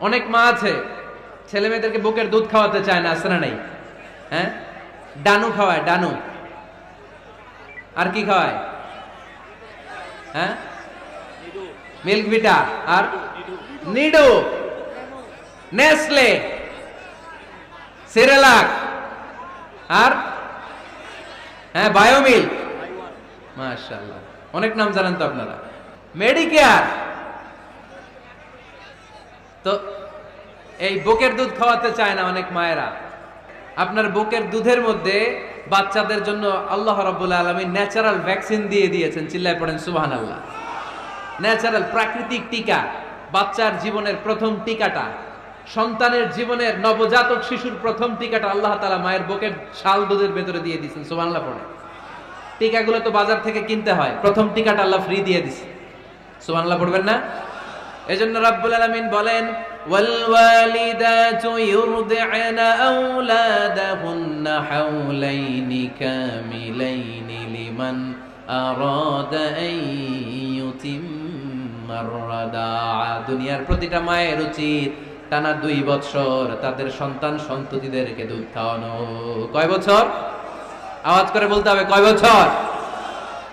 অনেক মা আছে, ছেলে মেয়েদেরকে বুকের দুধ খাওয়াতে চায় না না নাই? হ্যাঁ? ডানু খাওয়ায়, ডানু। আর কি খাওয়ায়? হ্যাঁ? Milk Vita. আর? নিডো। নেসলে। সেরেলাক। আর? হ্যাঁ বায়োমিল। মাশাআল্লাহ। অনেক নাম জানেন তো আপনারা। মেডিকেয়ার। তো এই বুকের দুধ খাওয়াতে চায় না অনেক মায়েরা। আপনার বুকের দুধের মধ্যে বাচ্চাদের জন্য আল্লাহ রাব্বুল আলামিন ন্যাচারাল ভ্যাকসিন দিয়ে দিয়েছেন, চিল্লায় পড়েন, সুবহানাল্লাহ। ন্যাচারাল প্রাকৃতিক টিকা, বাচ্চার জীবনের প্রথম টিকাটা, সন্তানের জীবনের নবজাতক শিশুর প্রথম টিকাটা আল্লাহ তাআলা মায়ের বুকের শাল দুধের ভেতরে দিয়ে দিয়েছেন, সুবহানাল্লাহ পড়ে টিকাগুলো তো বাজার থেকে কিনতে হয়, প্রথম টিকাটা আল্লাহ ফ্রি দিয়ে দিছে। সুবহানাল্লাহ পড়বেন না? এজন্য রাব্বুল আলামিন বলেন ওয়ালিদাতু ইউরদি'না আওলাদাহুন্না হাওলাইনি কামিলাইনি লিমান আরাদা আন ইউতিম্মার রাদাআ। দুনিয়ার প্রতিটা মায়ের উচিত টানা দুই বছর তাদের সন্তান সন্ততিদেরকে দুধ খাওয়ানো। কয় বছর আওয়াজ করে বলতে হবে, কয় বছর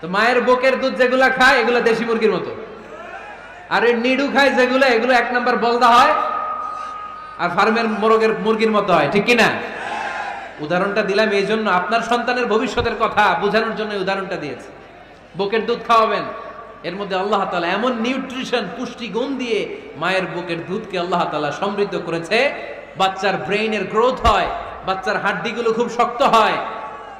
তো মায়ের বুকের দুধ যেগুলা খায়, এগুলো দেশি মুরগির মতো। আর এই নিডু খায় যেগুলো, এগুলো এক নম্বর বলদা হয়, আর ফার্মের মোরগের মুরগির মতো হয়, ঠিক কি না উদাহরণটা দিলাম এই জন্য, আপনার সন্তানের ভবিষ্যতের কথা বোঝানোর জন্য উদাহরণটা দিয়েছে। বুকের দুধ খাওয়াবেন, এর মধ্যে আল্লাহ তালা এমন নিউট্রিশন, পুষ্টি গুণ দিয়ে মায়ের বুকের দুধকে আল্লাহ তালা সমৃদ্ধ করেছে। বাচ্চার ব্রেইনের গ্রোথ হয়, বাচ্চার হাড্ডিগুলো খুব শক্ত হয়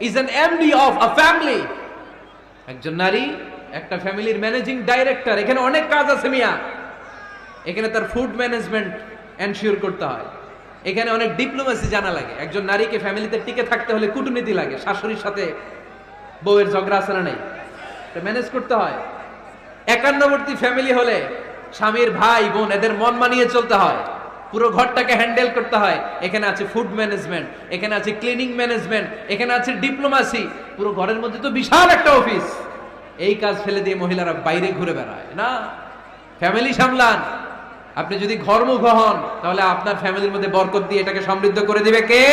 is an MD of a family একজন নারী, একটা ফ্যামিলির ম্যানেজিং ডাইরেক্টর। এখানে অনেক কাজ আছে মিয়া। এখানে তার ফুড ম্যানেজমেন্ট এনশিওর করতে হয়। এখানে অনেক ডিপ্লোমেসি জানা লাগে। একজন নারীকে ফ্যামিলিতে টিকে থাকতে হলে কূটনীতি লাগে। শাশুড়ির সাথে বউয়ের ঝগড়া নেই? ম্যানেজ করতে হয়। একান্নবর্তী ফ্যামিলি হলে স্বামীর ভাই বোন, এদের মন মানিয়ে চলতে হয়। পুরো ঘরটাকে হ্যান্ডেল করতে হয়। এখানে আছে ফুড ম্যানেজমেন্ট, এখানে আছে ক্লিনিং ম্যানেজমেন্ট, এখানে আছে ডিপ্লোমাসি। পুরো ঘরের মধ্যে তো বিশাল একটা অফিস। এই কাজ ফেলে দিয়ে মহিলারা বাইরে ঘুরে বেড়ায়, না? ফ্যামিলি সামলান। আপনি যদি ঘরমুখ হন, তাহলে আপনার ফ্যামিলির মধ্যে বরকত দিয়ে এটাকে সমৃদ্ধ করে দিবে কে?